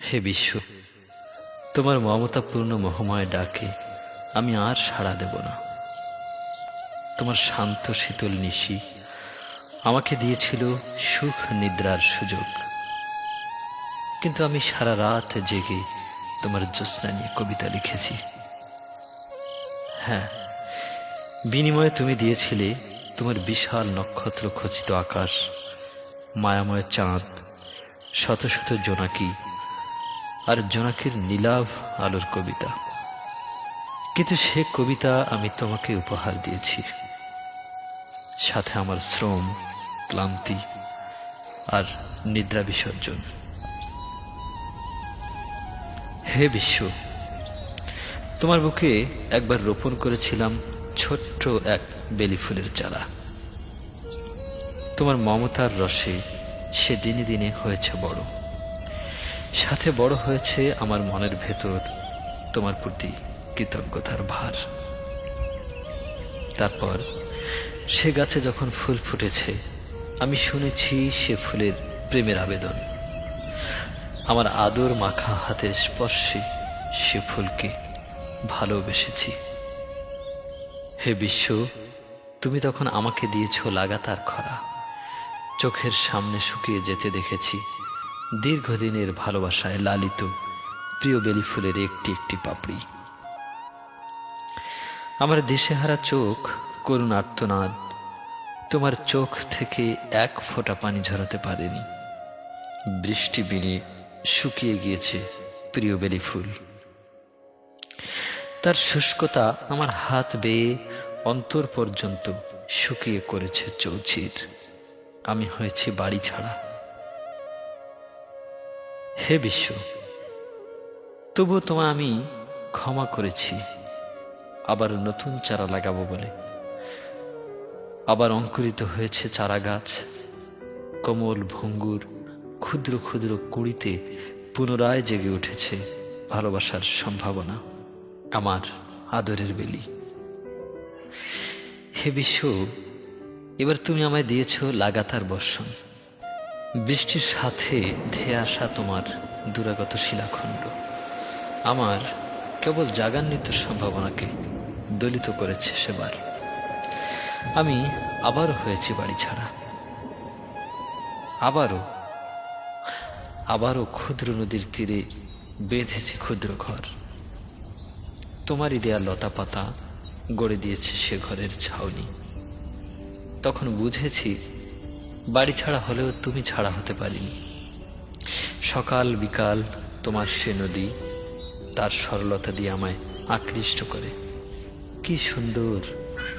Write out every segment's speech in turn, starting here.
হে বিশ্ব, তোমার মমতাপূর্ণ মহময় ডাকে আমি আর সাড়া দেব না। তোমার শান্ত শীতল নিশি আমাকে দিয়েছিল সুখ নিদ্রার সুযোগ। কিন্তু আমি সারা রাত জেগে তোমার জ্যোৎস্না নিয়ে কবিতা লিখেছি। হ্যাঁ বিনিময়ে তুমি দিয়েছিলে তোমার বিশাল নক্ষত্র খচিত আকাশ, মায়াময় চাঁদ, শত শত জোনাকি আর জোনাকির নীলাভ আলোর কবিতা। কিন্তু সে কবিতা আমি তোমাকে উপহার দিয়েছি। সাথে আমার শ্রম, ক্লান্তি আর নিদ্রা বিসর্জন। হে বিশ্ব, তোমার বুকে একবার রোপণ করেছিলাম ছোট্ট এক বেলি ফুলের চারা। তোমার মমতার রসে সে দিনে দিনে হয়েছে বড়। সাথে বড় হয়েছে আমার মনের ভেতর তোমার প্রতি কৃতজ্ঞতার ভার। তারপর সে গাছে যখন ফুল ফুটেছে, আমি শুনেছি সে ফুলের প্রেমের আবেদন। আমার আদর মাখা হাতের স্পর্শে সে ফুলকে ভালোবেসেছি। হে বিশ্ব, তুমি তখন আমাকে দিয়েছ লাগাতার খরা। চোখের সামনে শুকিয়ে যেতে দেখেছি। দীর্ঘদিনের ভালোবাসায় লালিত, প্রিয় বেলি ফুলের একটি একটি পাপড়ি। আমার দিশেহারা চোখ করুণ আর্তনাদ তোমার চোখ থেকে এক ফোঁটা পানি ঝরাতে পারেনি। বৃষ্টি বিনে শুকিয়ে গিয়েছে প্রিয় বেলি ফুল। তার শুষ্কতা আমার হাত বেয়ে অন্তর পর্যন্ত শুকিয়ে করেছে চৌচির। আমি হয়েছি বাড়ি ছাড়া। হে বিশ্ব তবুও তোমায় আমি ক্ষমা করেছি। আবার নতুন চারা লাগাবো বলে। আবার অঙ্কুরিত হয়েছে চারা গাছ কোমল ভঙ্গুর ক্ষুদ্র ক্ষুদ্র কুড়িতে পুনরায় জেগে উঠেছে ভালোবাসার সম্ভাবনা আমার আদরের বেলি। হে বিশ্ব, এবার তুমি আমায় দিয়েছ লাগাতার বর্ষণ। বৃষ্টির সাথে ধেয়ে আসা তোমার দুরাগত শিলাখণ্ড। আমার কেবল জাগান্বিত সম্ভাবনাকে দলিত করেছে সেবার। আমি আবারও হয়েছি বাড়ি ছাড়া। আবারও আবারও ক্ষুদ্র নদীর তীরে বেঁধেছে ক্ষুদ্র ঘর। তোমারই দেয়া লতা পাতা গড়ে দিয়েছে সে ঘরের ছাউনি। তখন বুঝেছি বাড়ি ছাড়া হলেও তুমি ছাড়া হতে পারিনি। সকাল বিকাল তোমার সে নদী, তার সরলতা দিয়ে আমায় আকৃষ্ট করে। কি সুন্দর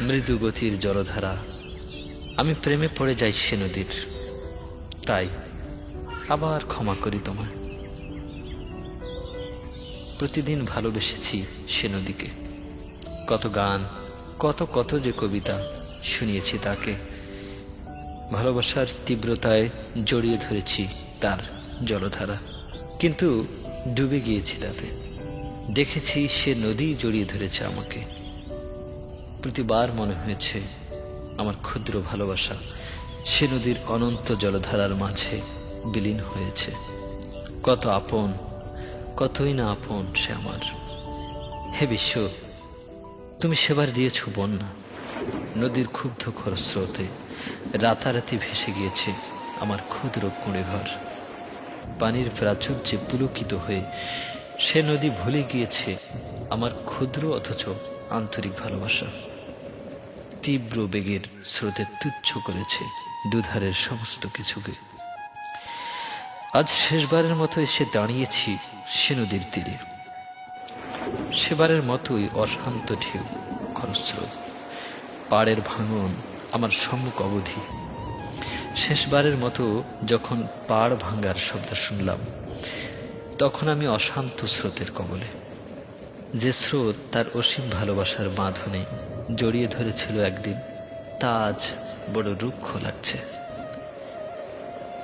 মৃদু গতির জলধারা। আমি প্রেমে পড়ে যাই সে নদীর। তাই আবার ক্ষমা করি তোমায়। প্রতিদিন ভালোবেসেছি সে নদীকে। কত গান, কত কত যে কবিতা শুনিয়েছি তাকে। ভালোবাসার তীব্রতায় জড়িয়ে ধরেছি তার জলধারা। কিন্তু ডুবে গিয়েছি তাতে। দেখেছি সে নদী জড়িয়ে ধরেছে আমাকে। প্রতিবার মনে হয়েছে আমার ক্ষুদ্র ভালোবাসা সে নদীর অনন্ত জলধারার মাঝে বিলীন হয়েছে। কত আপন, কতই না আপন সে আমার। হে বিশ্ব, তুমি সেবার দিয়েছ বন্যা। নদীর ক্ষুব্ধ খরস্রোতে রাতারাতি ভেসে গিয়েছে আমার ক্ষুদ্র কুঁড়ে ঘর পানির প্রাচুর্যে পুলকিত হয়ে সে নদী ভুলে গিয়েছে আমার ক্ষুদ্র অথচ আন্তরিক ভালোবাসা। তীব্র বেগের স্রোতে তুচ্ছ করেছে দুধারের সমস্ত কিছুকে। আজ শেষবারের মতো এসে দাঁড়িয়েছি সে নদীর তীরে। সেবারের মতোই অশান্ত ঢেউ, খরস্রোত। পাড়ের ভাঙন আমার সম্মুখ অবধি। শেষবারের মতো যখন পাড় ভাঙ্গার শব্দ শুনলাম, তখন আমি অশান্ত স্রোতের কবলে। যে স্রোত তার অসীম ভালোবাসার বাঁধনে জড়িয়ে ধরেছিল একদিন, তা আজ বড় রুক্ষ লাগছে।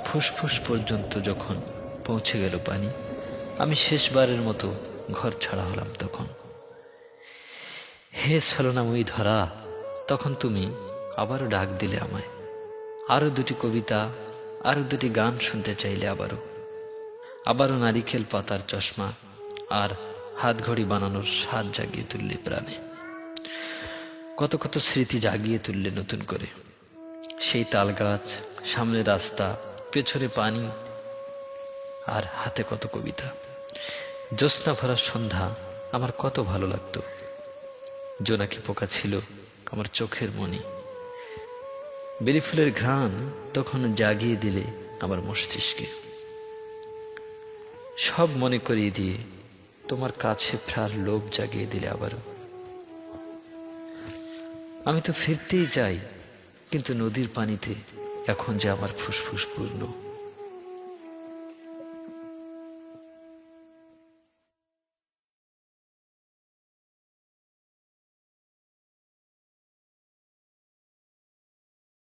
ফুসফুস পর্যন্ত যখন পৌঁছে গেল পানি, আমি শেষবারের মতো ঘর ছাড়া হলাম তখন। হে ছলনাময়ী ধরা তখন তুমি আবারও ডাক দিলে আমায়। আরও দুটি কবিতা, আরও দুটি গান শুনতে চাইলে আবারও। আবারও নারিকেল পাতার চশমা আর হাত ঘড়ি বানানোর স্বাদ জাগিয়ে তুললে প্রাণে। কত কত স্মৃতি জাগিয়ে তুললে নতুন করে। সেই তাল গাছ সামনে রাস্তা, পেছনে পানি আর হাতে কত কবিতা। জ্যোৎস্না ভরা সন্ধ্যা আমার কত ভালো লাগতো। জোনাকি পোকা ছিল আমার চোখের মনি বেলি ফুলের ঘ্রাণ তখন জাগিয়ে দিলে আমার মস্তিষ্কে। সব মনে করিয়ে দিয়ে তোমার কাছে ফেরার লোভ জাগিয়ে দিলে আবারও। আমি তো ফিরতেই চাই, কিন্তু নদীর পানিতে এখন যে আমার ফুসফুস পূর্ণ।